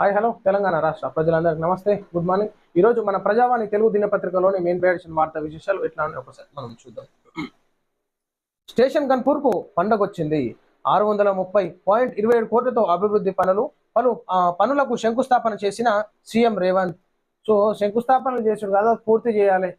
Hi hello Telangana రాష్ట్ర ప్రజలందరికీ నమస్తే గుడ్ మార్నింగ్. ఈరోజు మన ప్రజావాణి తెలుగు దినపత్రికలోని మెయిన్ పేడిషన్ వార్తా విశేషాలు ఎట్లా ఉన్నాయి ఒకసారి మనం చూద్దాం. స్టేషన్ గన్పూర్కు పండగ వచ్చింది ఆరు వందల ముప్పై పాయింట్ ఇరవై ఏడు కోట్లతో అభివృద్ధి పనులు పలు ఆ, పనులకు శంకుస్థాపన చేసిన సీఎం రేవంత్. సో శంకుస్థాపనలు చేసిన కదా పూర్తి చేయాలి.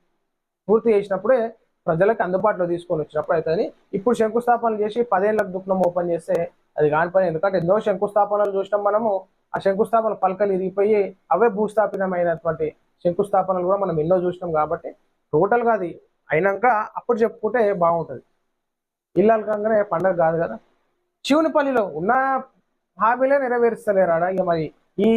పూర్తి చేసినప్పుడే ప్రజలకు అందుబాటులో తీసుకొని వచ్చినప్పుడు అవుతుంది ఇప్పుడు శంకుస్థాపనలు చేసి పదేళ్ళకు దుఃఖం ఓపెన్ చేస్తే అది కాని పని ఎందుకంటే ఎన్నో శంకుస్థాపనలు చూసినాం మనము. ఆ శంకుస్థాపన పలకలు ఇరిగిపోయి అవే భూస్థాపితమైనటువంటి శంకుస్థాపనలు కూడా మనం ఎన్నో చూసినాం కాబట్టి టోటల్గా అది అయినాక అప్పుడు చెప్పుకుంటే బాగుంటుంది. ఇల్లాలు కాగానే పండగ కాదు కదా. శివునిపల్లిలో ఉన్న హామీలే నెరవేరుస్తలేరాడా? ఇక మరి ఈ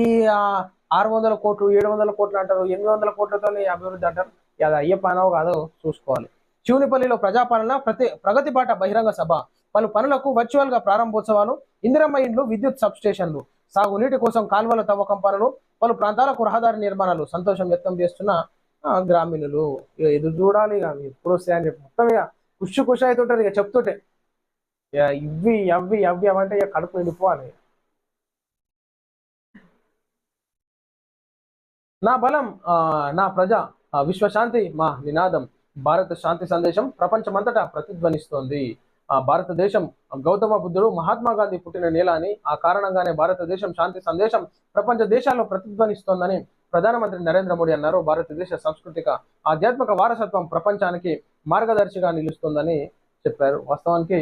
ఆరు వందల కోట్లు ఏడు వందల కోట్లు అంటారు ఎనిమిది వందల కోట్లతో అభివృద్ధి అంటారు. అది అయ్యే పనో కాదో చూసుకోవాలి. శివునిపల్లిలో ప్రజాపాలన ప్రతి ప్రగతి పాట బహిరంగ సభ పలు పనులకు వర్చువల్గా ప్రారంభోత్సవాలు ఇందిరమ్మ ఇండ్లు విద్యుత్ సబ్ స్టేషన్లు సాగునీటి కోసం కాల్వల తవ్వకం పనులు పలు ప్రాంతాలకు రహదారి నిర్మాణాలు సంతోషం వ్యక్తం చేస్తున్న గ్రామీణులు. ఎదురు చూడాలి ఇక అవి ఎప్పుడు వస్తాయని చెప్పి. మొత్తం ఇక కుషు కుషి అవుతుంటారు ఇక చెప్తుంటే. ఇవి అవి అవి అవంటే ఇక కడుపు నిండిపోవాలి. నా బలం ఆ, నా ప్రజ విశ్వశాంతి మా నినాదం. భారత శాంతి సందేశం ప్రపంచమంతటా ప్రతిధ్వనిస్తోంది. ఆ భారతదేశం గౌతమ బుద్ధుడు మహాత్మా గాంధీ పుట్టిన నేల అని ఆ కారణంగానే భారతదేశం శాంతి సందేశం ప్రపంచ దేశాల్లో ప్రతిధ్వనిస్తోందని ప్రధానమంత్రి నరేంద్ర మోడీ అన్నారు. భారతదేశ సాంస్కృతిక ఆధ్యాత్మిక వారసత్వం ప్రపంచానికి మార్గదర్శిగా నిలుస్తుందని చెప్పారు. వాస్తవానికి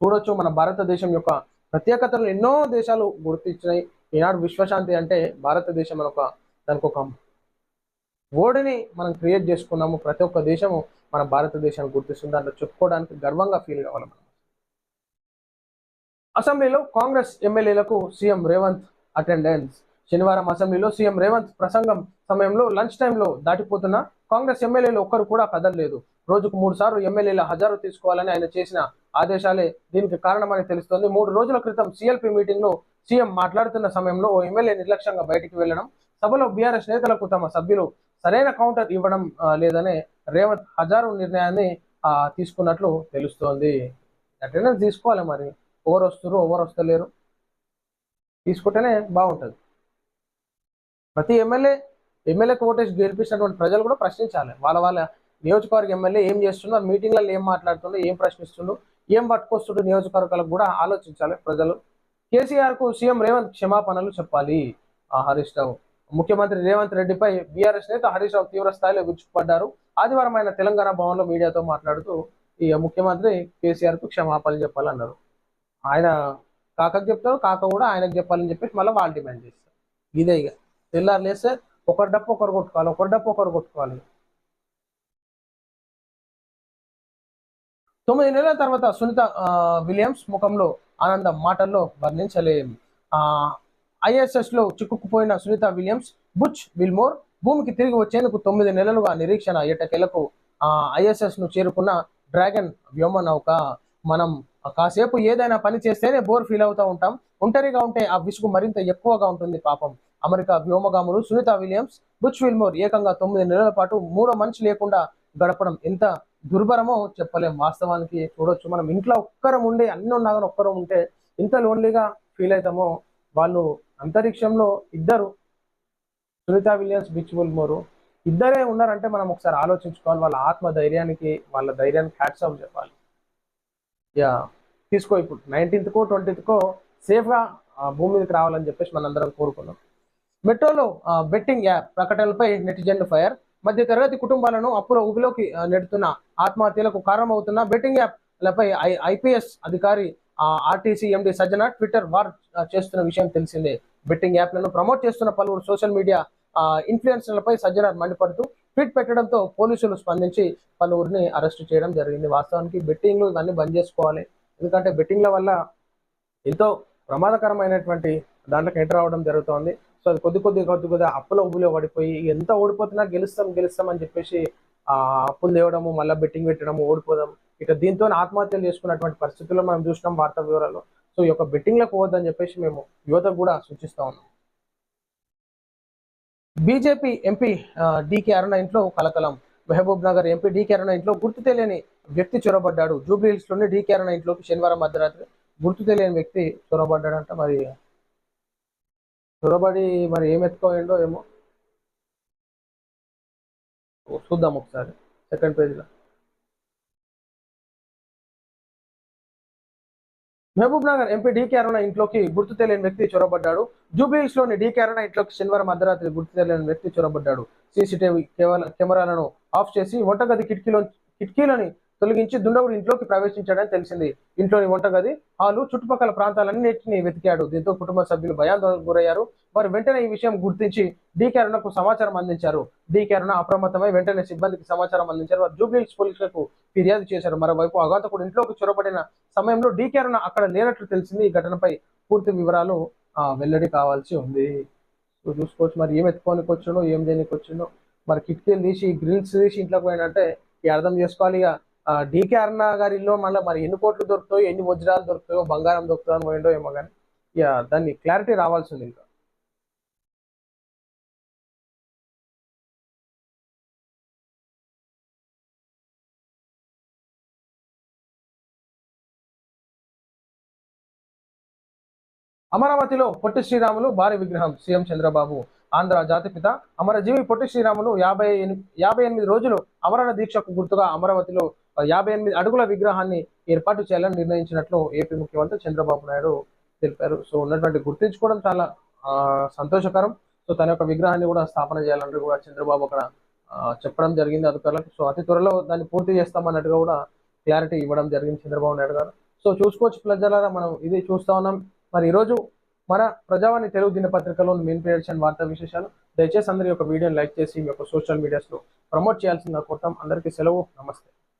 చూడొచ్చు మన భారతదేశం యొక్క ప్రత్యేకతలు ఎన్నో దేశాలు గుర్తించినాయి. ఈనాడు విశ్వశాంతి అంటే భారతదేశం అని ఒక దానికి ఒక ఓడిని మనం క్రియేట్ చేసుకున్నాము ప్రతి ఒక్క దేశము మన భారతదేశాన్ని గుర్తిస్తుంది దాంట్లో చెప్పుకోవడానికి గర్వంగా ఫీల్ కావాలి మనం. అసెంబ్లీలో కాంగ్రెస్ ఎమ్మెల్యేలకు సీఎం రేవంత్ అటెండెన్స్. శనివారం అసెంబ్లీలో సీఎం రేవంత్ ప్రసంగం సమయంలో లంచ్ టైంలో దాటిపోతున్న కాంగ్రెస్ ఎమ్మెల్యేలు ఒక్కరు కూడా కదలలేదు. రోజుకు మూడు సార్లు ఎమ్మెల్యేల హజారు తీసుకోవాలని ఆయన చేసిన ఆదేశాలే దీనికి కారణమని తెలుస్తోంది. మూడు రోజుల క్రితం సిఎల్పి మీటింగ్లో సీఎం మాట్లాడుతున్న సమయంలో ఓ ఎమ్మెల్యే నిర్లక్ష్యంగా బయటికి వెళ్ళడం సభలో బీఆర్ఎస్ నేతలకు తమ సభ్యులు సరైన కౌంటర్ ఇవ్వడం లేదనే రేవంత్ హజారు నిర్ణయాన్ని తీసుకున్నట్లు తెలుస్తోంది. అటెండెన్స్ తీసుకోవాలి మరి. ఎవరు వస్తారు ఎవరు వస్తలేరు తీసుకుంటేనే బాగుంటుంది. ప్రతి ఎమ్మెల్యే ఎమ్మెల్యేకి ఓటేసి గెలిపించినటువంటి ప్రజలు కూడా ప్రశ్నించాలి. వాళ్ళ వాళ్ళ నియోజకవర్గ ఎమ్మెల్యే ఏం చేస్తున్నారు మీటింగ్లలో ఏం మాట్లాడుతుండో ఏం ప్రశ్నిస్తుండో ఏం పట్టుకొస్తుండో నియోజకవర్గాలకు కూడా ఆలోచించాలి ప్రజలు. కేసీఆర్కు సీఎం రేవంత్ క్షమాపణలు చెప్పాలి. ఆ హరీష్ రావు. ముఖ్యమంత్రి రేవంత్ రెడ్డిపై బీఆర్ఎస్ నేత హరీష్ రావు తీవ్ర స్థాయిలో విరుచుకుపడ్డారు. ఆదివారం ఆయన తెలంగాణ భవన్లో మీడియాతో మాట్లాడుతూ ఈ ముఖ్యమంత్రి కేసీఆర్కు క్షమాపణలు చెప్పాలన్నారు. ఆయన కాకకు చెప్తారు కాక కూడా ఆయనకు చెప్పాలని చెప్పేసి మళ్ళీ వాళ్ళు డిమాండ్ చేస్తారు. ఇదే ఇక. తెల్లారు లేస్తే ఒకరి డప్పు ఒకరు కొట్టుకోవాలి ఒకరి డప్పు ఒకరు కొట్టుకోవాలి. తొమ్మిది నెలల తర్వాత సునీత విలియమ్స్ ముఖంలో ఆనందం మాటల్లో వర్ణించలేం. ఐఎస్ఎస్లో చిక్కుకుపోయిన సునీత విలియమ్స్ బుచ్ విల్మోర్ భూమికి తిరిగి వచ్చేందుకు తొమ్మిది నెలలుగా నిరీక్షణ ఎటకెలకు ఆ ఐఎస్ఎస్ను చేరుకున్న డ్రాగన్ వ్యోమ నౌక మనం కాసేపు ఏదైనా పని చేస్తేనే బోర్ ఫీల్ అవుతూ ఉంటాం. ఒంటరిగా ఉంటే ఆ విసుగు మరింత ఎక్కువగా ఉంటుంది పాపం. అమెరికా వ్యోమగాములు సునీత విలియమ్స్ బుచ్ విల్మోర్ ఏకంగా తొమ్మిది నెలల పాటు మూడో మనిషి లేకుండా గడపడం ఎంత దుర్భరమో చెప్పలేం. వాస్తవానికి చూడొచ్చు మనం. ఇంట్లో ఒక్కరం ఉండి అన్ని ఉన్నా కానీ ఒక్కరం ఉంటే ఎంత లోన్లీగా ఫీల్ అవుతామో వాళ్ళు అంతరిక్షంలో ఇద్దరు సునీత విలియమ్స్ బిచ్ బుల్మోరు ఇద్దరే ఉన్నారంటే మనం ఒకసారి ఆలోచించుకోవాలి. వాళ్ళ ఆత్మ ధైర్యానికి వాళ్ళ ధైర్యానికి హ్యాట్స్ ఆఫ్ చెప్పాలి. యా తీసుకో ఇప్పుడు. నైన్టీన్త్కో ట్వంటీత్కో సేఫ్గా భూమి మీదకి రావాలని చెప్పేసి మనందరం కోరుకున్నాం. మెట్రోలో బెట్టింగ్ యాప్ ప్రకటనలపై నెటిజన్లు ఫైర్. మధ్య తరగతి కుటుంబాలను అప్పుల ఊబిలోకి నెడుతున్న ఆత్మహత్యలకు కారణమవుతున్న బెట్టింగ్ యాప్లపై ఐ ఐపీఎస్ అధికారి RTC MD Sajjana twitter war చేస్తున్న విషయం తెలిసిందే. బెట్టింగ్ యాప్లను ప్రమోట్ చేస్తున్న పలువురు సోషల్ మీడియా ఇన్ఫ్లుయెన్సర్లపై సజ్జన మండిపడుతూ ట్వీట్ పెట్టడంతో పోలీసులు స్పందించి పలువురిని అరెస్ట్ చేయడం జరిగింది. వాస్తవానికి బెట్టింగ్లు ఇవన్నీ బంద్ చేసుకోవాలి. ఎందుకంటే బెట్టింగ్ల వల్ల ఎంతో ప్రమాదకరమైనటువంటి దాంట్లోకి ఎంటర్ అవ్వడం జరుగుతోంది. సో అది కొద్ది కొద్ది కొద్ది కొద్దిగా అప్పుల ఉబ్బులో పడిపోయి ఎంత ఓడిపోతున్నా గెలుస్తాం గెలుస్తాం అని చెప్పేసి అప్పులు తేవడము మళ్ళీ బెట్టింగ్ పెట్టడము ఓడిపోదాం ఇక దీంతో ఆత్మహత్యలు చేసుకున్నటువంటి పరిస్థితుల్లో మనం చూసినాం వార్తా వివరాలు సో ఈ యొక్క బెట్టింగ్లకు పోవద్దని చెప్పేసి మేము యువతకు కూడా సూచిస్తా ఉన్నాం. బీజేపీ ఎంపీ డికే అరుణ ఇంట్లో కలకలం. Mahabubnagar MP D K Aruna ఇంట్లో గుర్తు తెలియని వ్యక్తి చొరబడ్డాడు. జూబ్లీ హిల్స్లోని అరుణ ఇంట్లోకి శనివారం మధ్యరాత్రి గుర్తు తెలియని వ్యక్తి చొరబడ్డాడంట. మరి చొరబడి మరి ఏం ఎత్తుకోయిండో ఏమో చూద్దాం ఒకసారి సెకండ్ పేజ్లో Mahabubnagar MP D Aruna ఇంట్లోకి గుర్తు తెలియని వ్యక్తి చొరబడ్డాడు. జూబ్లీహిల్స్లోని డీకే అరుణ ఇంట్లోకి శనివారం అర్ధరాత్రి గుర్తు తెలియని వ్యక్తి చొరబడ్డాడు. సీసీటీవీ కేవల- కెమెరాలను ఆఫ్ చేసి వంటగది కిటికీలో కిటికీలని తొలగించి దుండగుడు ఇంట్లోకి ప్రవేశించాడని తెలిసింది. ఇంట్లోని వంటగది హాలు చుట్టుపక్కల ప్రాంతాలన్నింటినీ వెతికాడు. దీంతో కుటుంబ సభ్యులు భయాందోళనకు గురయ్యారు. వారు వెంటనే ఈ విషయం గుర్తించి డీకే అరుణకు సమాచారం అందించారు. డీకే అరుణ అప్రమత్తమై వెంటనే సిబ్బందికి సమాచారం అందించారు. వారు జూబ్లీహిల్స్ పోలీసులకు ఫిర్యాదు చేశారు. మరోవైపు అఘాతకుడు ఇంట్లోకి చొరబడిన సమయంలో డీకే అరుణ అక్కడ లేనట్లు తెలిసింది. ఈ ఘటనపై పూర్తి వివరాలు వెల్లడి కావాల్సి ఉంది. చూసుకోవచ్చు. మరి ఏం ఎత్తుకోనికి వచ్చిండో ఏం చేయడానికి వచ్చిండో. మరి కిటికీలు తీసి గ్రిల్స్ తీసి ఇంట్లోకి పోయినంటే అర్థం చేసుకోవాలి ఇక. డీకే అరుణ గారి ఇల్లు మళ్ళీ మరి ఎన్ని కోట్లు దొరుకుతాయో ఎన్ని వజ్రాలు దొరుకుతాయో బంగారం దొరుకుతాయో అని పోయిండో ఏమో కానీ ఇక దాన్ని క్లారిటీ రావాల్సి ఉంది ఇంకా. అమరావతిలో పొట్టి శ్రీరాములు భారీ విగ్రహం సీఎం చంద్రబాబు ఆంధ్ర జాతిపిత అమరజీవి పొట్టి శ్రీరాములు యాభై యాభై ఎనిమిది రోజులు అమరణ దీక్షకు గుర్తుగా అమరావతిలో యాభై ఎనిమిది అడుగుల విగ్రహాన్ని ఏర్పాటు చేయాలని నిర్ణయించినట్లు ఏపీ ముఖ్యమంత్రి చంద్రబాబు నాయుడు తెలిపారు. సో ఉన్నటువంటి గుర్తించుకోవడం చాలా సంతోషకరం. సో తన యొక్క విగ్రహాన్ని కూడా స్థాపన చేయాలంటూ కూడా చంద్రబాబు అక్కడ చెప్పడం జరిగింది అధికారులకు. సో అతి త్వరలో దాన్ని పూర్తి చేస్తామన్నట్టుగా కూడా క్లారిటీ ఇవ్వడం జరిగింది చంద్రబాబు నాయుడు గారు. సో చూసుకోవచ్చు ప్రజలారా మనం ఇది చూస్తా ఉన్నాం. మరి ఈరోజు మన ప్రజావాణి తెలుగు దినపత్రికలో మెయిన్ ప్రియేషన్ వార్తా విశేషాలు. దయచేసి అందరి యొక్క వీడియోని లైక్ చేసి మీ యొక్క సోషల్ మీడియాస్లో ప్రమోట్ చేయాల్సిందిగా కోరుతాం. అందరికీ సెలవు. నమస్తే.